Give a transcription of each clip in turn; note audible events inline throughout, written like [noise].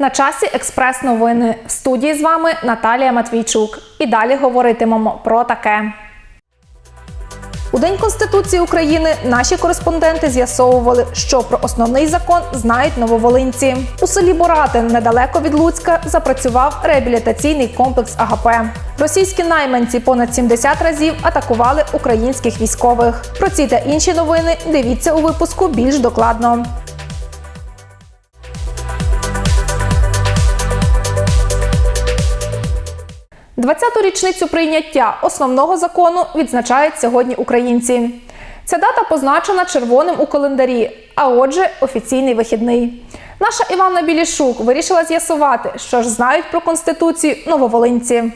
На часі експрес-новини. В студії з вами Наталія Матвійчук. І далі говоритимемо про таке. У День Конституції України наші кореспонденти з'ясовували, що про основний закон знають нововолинці. У селі Боратин, недалеко від Луцька, запрацював реабілітаційний комплекс АГП. Російські найманці понад 70 разів атакували українських військових. Про ці та інші новини дивіться у випуску більш докладно. 20-ту річницю прийняття основного закону відзначають сьогодні українці. Ця дата позначена червоним у календарі, а отже, офіційний вихідний. Наша Іванна Білішук вирішила з'ясувати, що ж знають про конституцію нововолинці.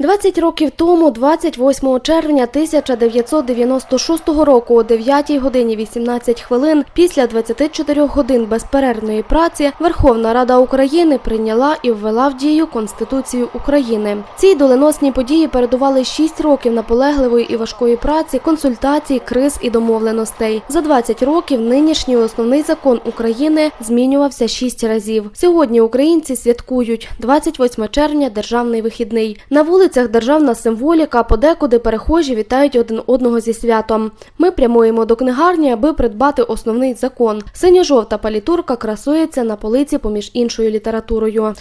20 років тому, 28 червня 1996 року, о 9 годині 18 хвилин, після 24 годин безперервної праці, Верховна Рада України прийняла і ввела в дію Конституцію України. Цій доленосній події передували 6 років наполегливої і важкої праці, консультацій, криз і домовленостей. За 20 років нинішній основний закон України змінювався 6 разів. Сьогодні українці святкують 28 червня державний вихідний. На вулицях державна символіка, подекуди перехожі вітають один одного зі святом. Ми прямуємо до книгарні, аби придбати основний закон. Синьо-жовта палітурка красується на полиці поміж іншою літературою.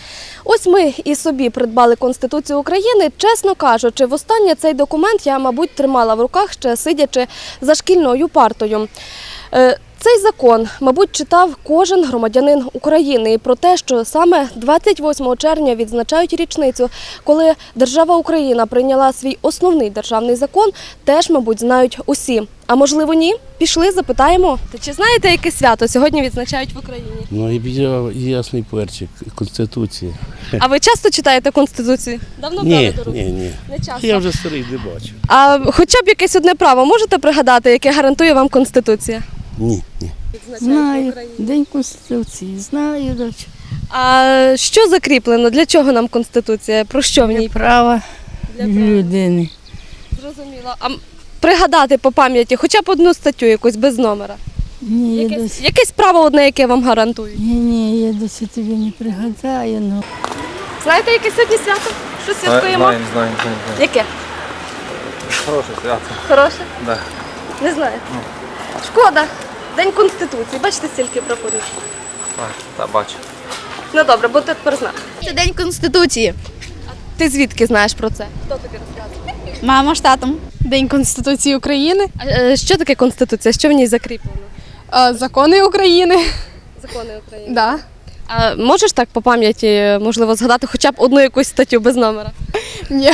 Ось ми і собі придбали Конституцію України. Чесно кажучи, востаннє цей документ я, мабуть, тримала в руках ще сидячи за шкільною партою. Цей закон, мабуть, читав кожен громадянин України і про те, що саме 28 червня відзначають річницю, коли держава Україна прийняла свій основний державний закон, теж, мабуть, знають усі. А можливо, ні? Пішли, запитаємо. Та чи знаєте, яке свято сьогодні відзначають в Україні? Ну і ясний перчик Конституції. А ви часто читаєте конституцію? Давно брали до ні, ні. Не часто. Я вже старий не бачу. А хоча б якесь одне право можете пригадати, яке гарантує вам конституція? Ні, ні. Знаю. День Конституції. Знаю, дочь. А що закріплено? Для чого нам конституція? Про що в ній? Права Для права. людини. Зрозуміло. А пригадати по пам'яті хоча б одну статтю якусь без номера. Ні, я Якесь, досі. якесь право одне, яке вам гарантують. Ні, ні, я досі тобі не пригадаю. Ну. Знаєте, яке сьогодні свято? Що святкуємо? Знаємо, знаємо, знаємо. Яке? Хороше свято. Хороше? Да. Не знаю. Шкода. День Конституції. Бачите, стільки прапорів. Так, та бачу. Ну добре, будете тепер знати. Це День Конституції. Ти звідки знаєш про це? Хто тобі розказує? Мама з татом. День Конституції України, А, е, що таке Конституція? Що в ній закріплено? е, закони України. Закони України. Да. А можеш так по пам'яті, можливо, згадати хоча б одну якусь статтю без номера? Ні.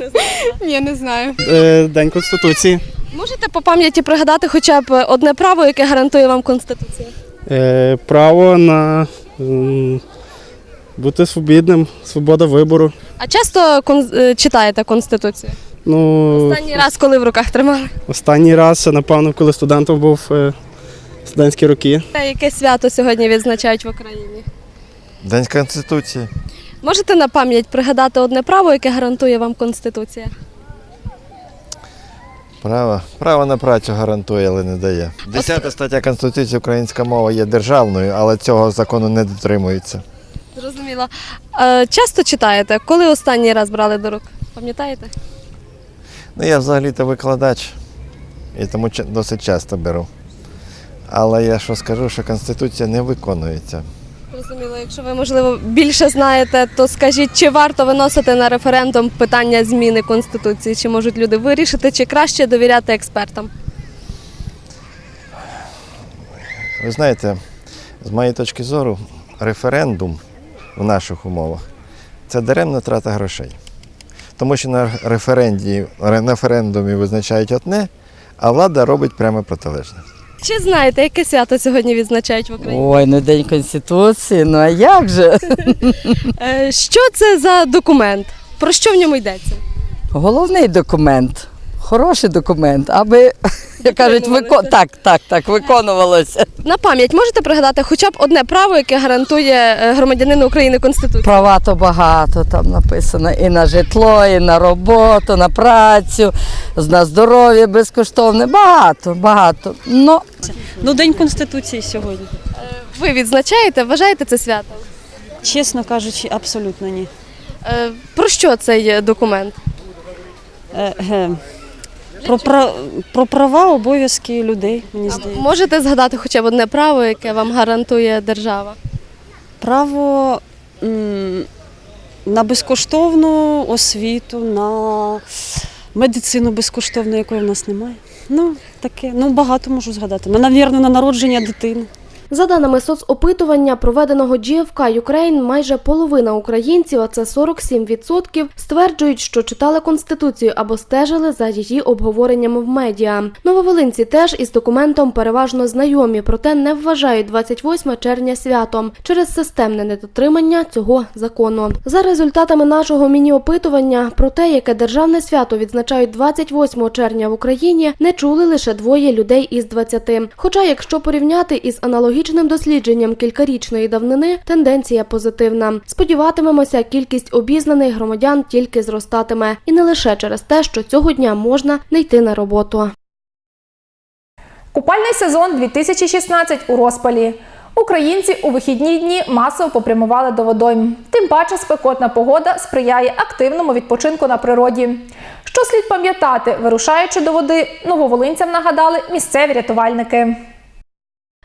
[laughs] Ні, не знаю. Е, День Конституції. Можете по пам'яті пригадати хоча б одне право, яке гарантує вам Конституція? Е, Право на м, бути свобідним, свобода вибору. А часто кон- е, читаєте Конституцію? Ну, Останній раз, коли в руках тримали? останній раз, це, напевно, коли студентом був е, студентські роки. Та яке свято сьогодні відзначають в Україні? День Конституції. Можете на пам'ять пригадати одне право, яке гарантує вам Конституція? Право. Право на працю гарантує, але не дає. Десята стаття Конституції українська мова є державною, але цього закону не дотримується. Зрозуміло. Е, часто читаєте? Коли останній раз брали до рук? Пам'ятаєте? Ну, я взагалі-то викладач, і тому досить часто беру. Але я що скажу, що Конституція не виконується. Зрозуміло, якщо ви, можливо, більше знаєте, то скажіть, чи варто виносити на референдум питання зміни Конституції? Чи можуть люди вирішити, чи краще довіряти експертам? Ви знаєте, з моєї точки зору, референдум в наших умовах це даремна трата грошей. Тому що на референді, референдумі визначають одне, а влада робить прямо протилежне. Чи знаєте, яке свято сьогодні відзначають в Україні? Ой, ну День Конституції, ну а як же? [laughs] Е, Що це за документ? Про що в ньому йдеться? Головний документ. Хороший документ, аби, [laughs] як кажуть, викон... так, так, так, виконувалося. На пам'ять можете пригадати хоча б одне право, яке гарантує е, громадянину України Конституція? Права то багато там написано і на житло, і на роботу, на працю, на здоров'я безкоштовне. Багато, багато. Ну, Ну, День Конституції сьогодні. Ви відзначаєте, вважаєте це свято? Чесно кажучи, абсолютно ні. Е, Про що цей е, документ? Е. Про, про, про права, обов'язки людей, мені здається. Можете згадати хоча б одне право, яке вам гарантує держава? Право м, на безкоштовну освіту, на медицину безкоштовну, якої в нас немає. Ну, таке, ну багато можу згадати. Ну, навірно, на народження дитини. За даними соцопитування, проведеного GFK Ukraine, майже половина українців, а це 47%, стверджують, що читали конституцію або стежили за її обговореннями в медіа. Нововолинці теж із документом переважно знайомі, проте не вважають 28 червня святом через системне недотримання цього закону. За результатами нашого міні-опитування про те, яке державне свято відзначають 28 червня в Україні, не чули лише двоє людей із 20. Хоча, якщо порівняти із аналогічним дослідженням кількарічної давнини, тенденція позитивна. Сподіватимемося, кількість обізнаних громадян тільки зростатиме, і не лише через те, що цього дня можна не йти на роботу. Купальний сезон 2016 у розпалі. Українці у вихідні дні масово попрямували до водойм. Тим паче спекотна погода сприяє активному відпочинку на природі. Що слід пам'ятати, вирушаючи до води, нововолинцям нагадали місцеві рятувальники.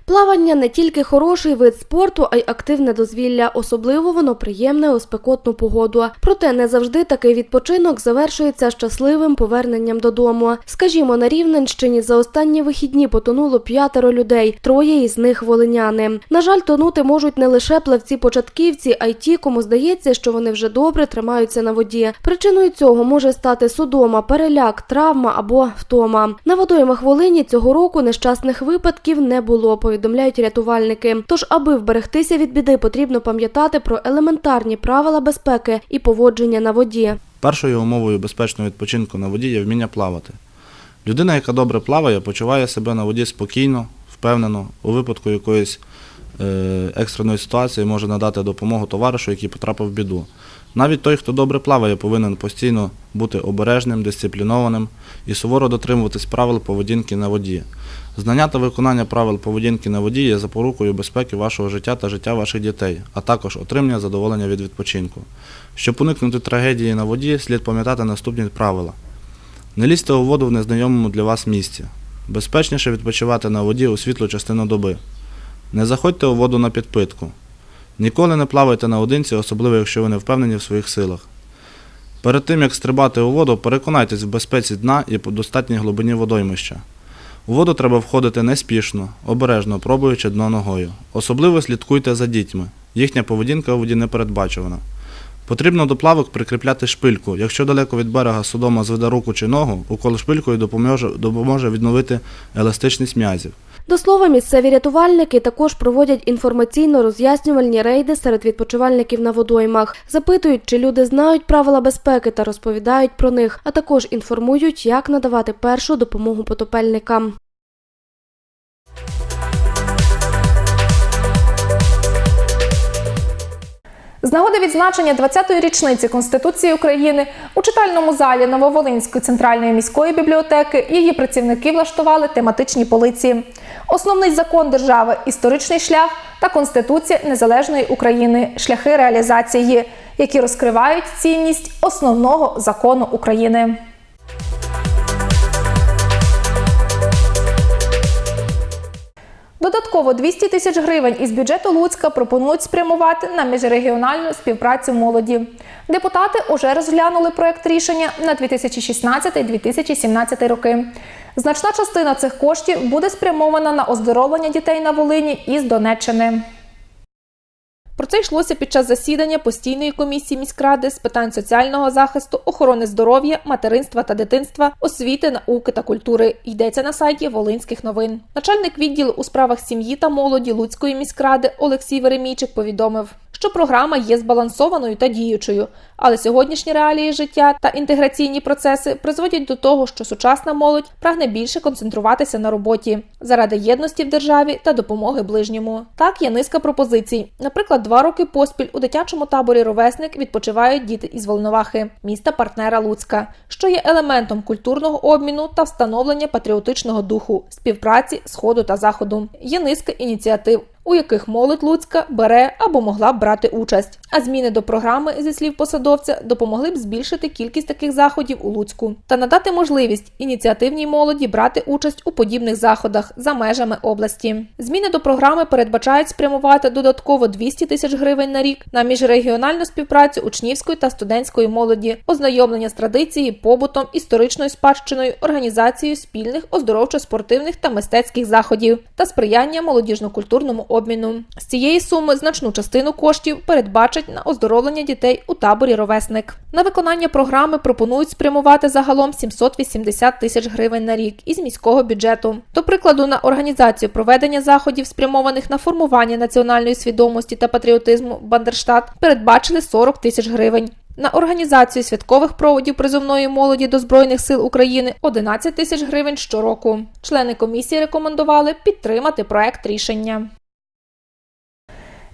Плавання не тільки хороший вид спорту, а й активне дозвілля. Особливо воно приємне у спекотну погоду. Проте не завжди такий відпочинок завершується щасливим поверненням додому. Скажімо, на Рівненщині за останні вихідні потонуло п'ятеро людей, троє із них волиняни. На жаль, тонути можуть не лише плавці-початківці, а й ті, кому здається, що вони вже добре тримаються на воді. Причиною цього може стати судома, переляк, травма або втома. На водоймах Волині цього року нещасних випадків не було. Повідомляють рятувальники. Тож, аби вберегтися від біди, потрібно пам'ятати про елементарні правила безпеки і поводження на воді. Першою умовою безпечного відпочинку на воді є вміння плавати. Людина, яка добре плаває, почуває себе на воді спокійно, впевнено, у випадку якоїсь е, екстреної ситуації може надати допомогу товаришу, який потрапив в біду. Навіть той, хто добре плаває, повинен постійно бути обережним, дисциплінованим і суворо дотримуватись правил поведінки на воді. Знання та виконання правил поведінки на воді є запорукою безпеки вашого життя та життя ваших дітей, а також отримання задоволення від відпочинку. Щоб уникнути трагедії на воді, слід пам'ятати наступні правила. Не лізьте у воду в незнайомому для вас місці. Безпечніше відпочивати на воді у світлу частину доби. Не заходьте у воду на підпитку. Ніколи не плавайте наодинці, особливо якщо ви не впевнені в своїх силах. Перед тим, як стрибати у воду, переконайтесь в безпеці дна і по достатній глибині водоймища. У воду треба входити неспішно, обережно пробуючи дно ногою. Особливо слідкуйте за дітьми. Їхня поведінка у воді не передбачувана. Потрібно до плавок прикріпляти шпильку. Якщо далеко від берега судома зведе руку чи ногу, укол шпилькою допоможе, допоможе відновити еластичність м'язів. До слова, місцеві рятувальники також проводять інформаційно-роз'яснювальні рейди серед відпочивальників на водоймах, запитують, чи люди знають правила безпеки та розповідають про них, а також інформують, як надавати першу допомогу потопельникам. З нагоди відзначення 20-ї річниці Конституції України у читальному залі Нововолинської центральної міської бібліотеки її працівники влаштували тематичні полиці. Основний закон держави історичний шлях та Конституція Незалежної України шляхи реалізації, які розкривають цінність основного закону України. Додатково 200 тисяч гривень із бюджету Луцька пропонують спрямувати на міжрегіональну співпрацю молоді. Депутати уже розглянули проект рішення на 2016-2017 роки. Значна частина цих коштів буде спрямована на оздоровлення дітей на Волині із Донеччини. Про це йшлося під час засідання постійної комісії міськради з питань соціального захисту, охорони здоров'я, материнства та дитинства, освіти, науки та культури. Йдеться на сайті Волинських новин. Начальник відділу у справах сім'ї та молоді Луцької міськради Олексій Веремійчик повідомив, що програма є збалансованою та діючою, але сьогоднішні реалії життя та інтеграційні процеси призводять до того, що сучасна молодь прагне більше концентруватися на роботі заради єдності в державі та допомоги ближньому. Так є низка пропозицій. Наприклад, два роки поспіль у дитячому таборі Ровесник відпочивають діти із Волновахи, міста партнера Луцька, що є елементом культурного обміну та встановлення патріотичного духу, співпраці сходу та заходу. Є низка ініціатив. У яких молодь Луцька бере або могла б брати участь. А зміни до програми, зі слів посадовця, допомогли б збільшити кількість таких заходів у Луцьку та надати можливість ініціативній молоді брати участь у подібних заходах за межами області. Зміни до програми передбачають спрямувати додатково 200 тисяч гривень на рік на міжрегіональну співпрацю учнівської та студентської молоді, ознайомлення з традиції, побутом, історичною спадщиною, організацією спільних оздоровчо-спортивних та мистецьких заходів та сприяння молодіжно-культурному обміну. З цієї суми значну частину коштів передбачать на оздоровлення дітей у таборі Ровесник. На виконання програми пропонують спрямувати загалом 780 тисяч гривень на рік із міського бюджету. До прикладу, на організацію проведення заходів, спрямованих на формування національної свідомості та патріотизму Бандерштат, передбачили 40 тисяч гривень. На організацію святкових проводів призовної молоді до Збройних сил України 11 тисяч гривень щороку. Члени комісії рекомендували підтримати проект рішення.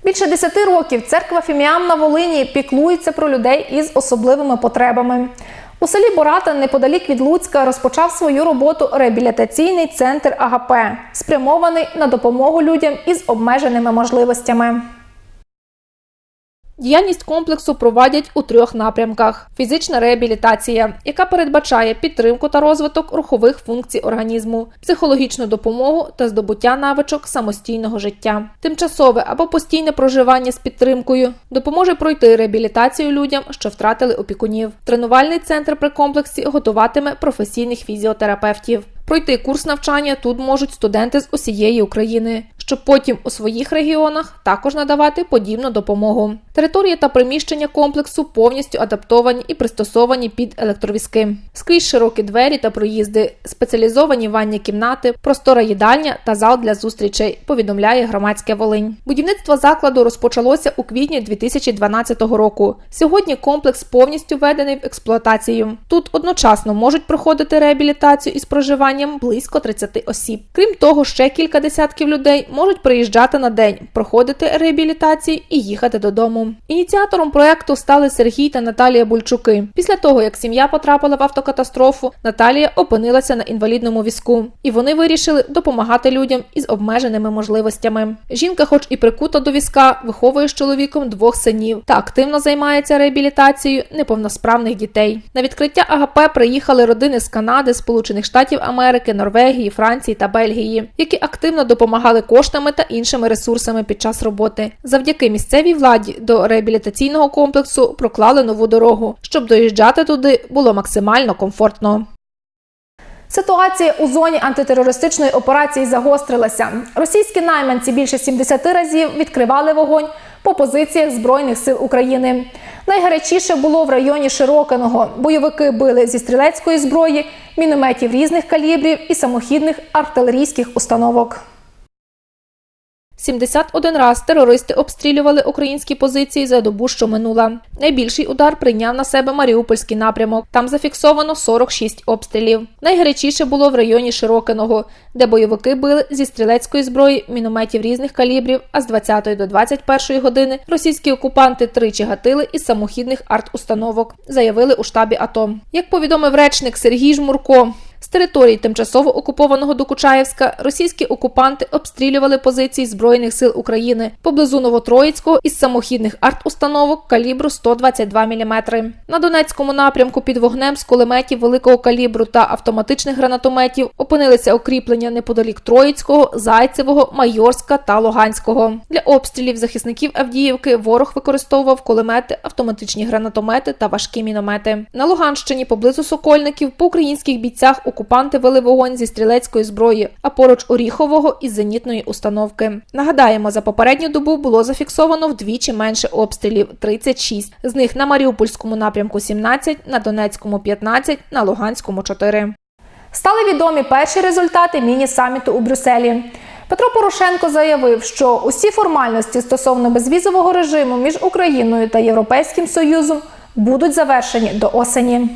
Більше 10 років церква Фіміам на Волині піклується про людей із особливими потребами. У селі Бората, неподалік від Луцька, розпочав свою роботу реабілітаційний центр АГП, спрямований на допомогу людям із обмеженими можливостями. Діяльність комплексу проводять у трьох напрямках: фізична реабілітація, яка передбачає підтримку та розвиток рухових функцій організму, психологічну допомогу та здобуття навичок самостійного життя, тимчасове або постійне проживання з підтримкою допоможе пройти реабілітацію людям, що втратили опікунів. Тренувальний центр при комплексі готуватиме професійних фізіотерапевтів. Пройти курс навчання тут можуть студенти з усієї України, щоб потім у своїх регіонах також надавати подібну допомогу. Територія та приміщення комплексу повністю адаптовані і пристосовані під електровізки. Скрізь широкі двері та проїзди, спеціалізовані ванні кімнати, простора їдальня та зал для зустрічей. Повідомляє громадське Волинь. Будівництво закладу розпочалося у квітні 2012 року. Сьогодні комплекс повністю введений в експлуатацію. Тут одночасно можуть проходити реабілітацію із проживанням близько 30 осіб. Крім того, ще кілька десятків людей можуть приїжджати на день, проходити реабілітацію і їхати додому. Ініціатором проекту стали Сергій та Наталія Бульчуки. Після того, як сім'я потрапила в автокатастрофу, Наталія опинилася на інвалідному візку, і вони вирішили допомагати людям із обмеженими можливостями. Жінка, хоч і прикута до візка, виховує з чоловіком двох синів та активно займається реабілітацією неповносправних дітей. На відкриття АГП приїхали родини з Канади, Сполучених Штатів Америки, Норвегії, Франції та Бельгії, які активно допомагали коштами та іншими ресурсами під час роботи. Завдяки місцевій владі до реабілітаційного комплексу проклали нову дорогу, щоб доїжджати туди було максимально комфортно. Ситуація у зоні антитерористичної операції загострилася. Російські найманці більше 70 разів відкривали вогонь по позиціях Збройних сил України. Найгарячіше було в районі Широкиного. Бойовики били зі стрілецької зброї, мінометів різних калібрів і самохідних артилерійських установок. 71 раз терористи обстрілювали українські позиції за добу, що минула. Найбільший удар прийняв на себе Маріупольський напрямок. Там зафіксовано 46 обстрілів. Найгарячіше було в районі Широкиного, де бойовики били зі стрілецької зброї мінометів різних калібрів. А з 20 до 21 години російські окупанти тричі гатили із самохідних арт-установок, заявили у штабі АТО. Як повідомив речник Сергій Жмурко, з території тимчасово окупованого Докучаєвська російські окупанти обстрілювали позиції Збройних сил України поблизу Новотроїцького із самохідних арт-установок калібру 122 мм. На Донецькому напрямку під вогнем з кулеметів великого калібру та автоматичних гранатометів опинилися укріплення неподалік Троїцького, Зайцевого, Майорська та Луганського. Для обстрілів захисників Авдіївки ворог використовував кулемети, автоматичні гранатомети та важкі міномети. На Луганщині поблизу Сокольників по українських бійцях окупанти вели вогонь зі стрілецької зброї, а поруч Оріхового із зенітної установки. Нагадаємо, за попередню добу було зафіксовано вдвічі менше обстрілів 36. З них на Маріупольському напрямку 17, на Донецькому 15, на Луганському 4. Стали відомі перші результати міні-саміту у Брюсселі. Петро Порошенко заявив, що усі формальності стосовно безвізового режиму між Україною та Європейським Союзом будуть завершені до осені.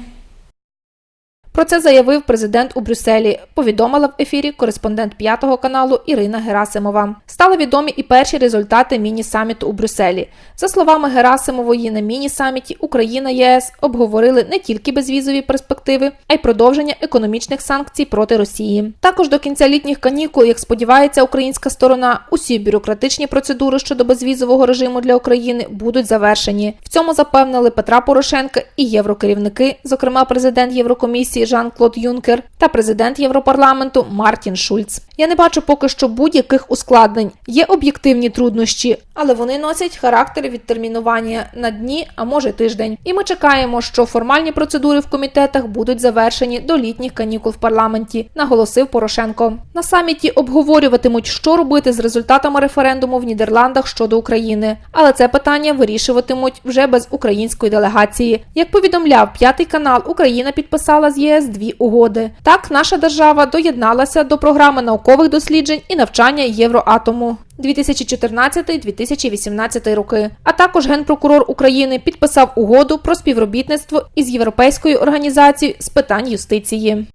Про це заявив президент у Брюсселі. Повідомила в ефірі кореспондент п'ятого каналу Ірина Герасимова. Стали відомі і перші результати міні-саміту у Брюсселі. За словами Герасимової, на міні-саміті Україна ЄС обговорили не тільки безвізові перспективи, а й продовження економічних санкцій проти Росії. Також до кінця літніх канікул, як сподівається українська сторона, усі бюрократичні процедури щодо безвізового режиму для України будуть завершені. В цьому запевнили Петра Порошенка і єврокерівники, зокрема президент Єврокомісії Жан-Клод Юнкер та президент Європарламенту Мартін Шульц. Я не бачу поки що будь-яких ускладнень. Є об'єктивні труднощі, але вони носять характер відтермінування на дні, а може тиждень. І ми чекаємо, що формальні процедури в комітетах будуть завершені до літніх канікул в парламенті, наголосив Порошенко. На саміті обговорюватимуть, що робити з результатами референдуму в Нідерландах щодо України, але це питання вирішуватимуть вже без української делегації. Як повідомляв п'ятий канал, Україна підписала з ЄС дві угоди. Так, наша держава доєдналася до програми наукових досліджень і навчання Євроатому. 2014-2018 роки. А також генпрокурор України підписав угоду про співробітництво із Європейською організацією з питань юстиції.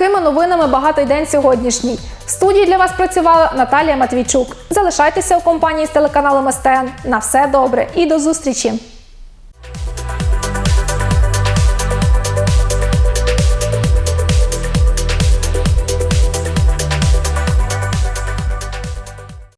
Такими новинами багатий день сьогоднішній. В студії для вас працювала Наталія Матвійчук. Залишайтеся у компанії з телеканалом СТН. На все добре і до зустрічі!